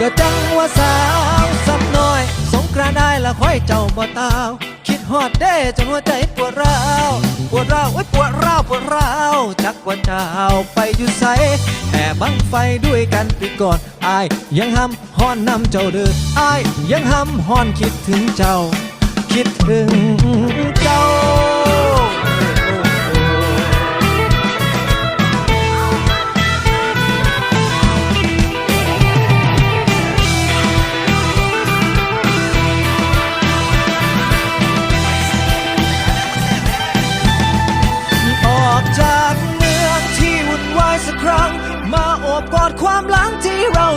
ก็จังว่าสาวสำน้อย สงกรานได้ละค่อยเจ้าบ่ตาว คิดฮอดเด้จนหัวใจปวดร้าวปวดร้าวโอ้ปวดร้าวปวดร้าวจักว่าเจ้าไปอยู่ไสแต่บังไฟด้วยกันปีก่อนอายยังห้ำฮอนนำเจ้าเด้ออายยังห้ำฮอนคิดถึงเจ้า คิดถึง อบกอดความหลังที่เรา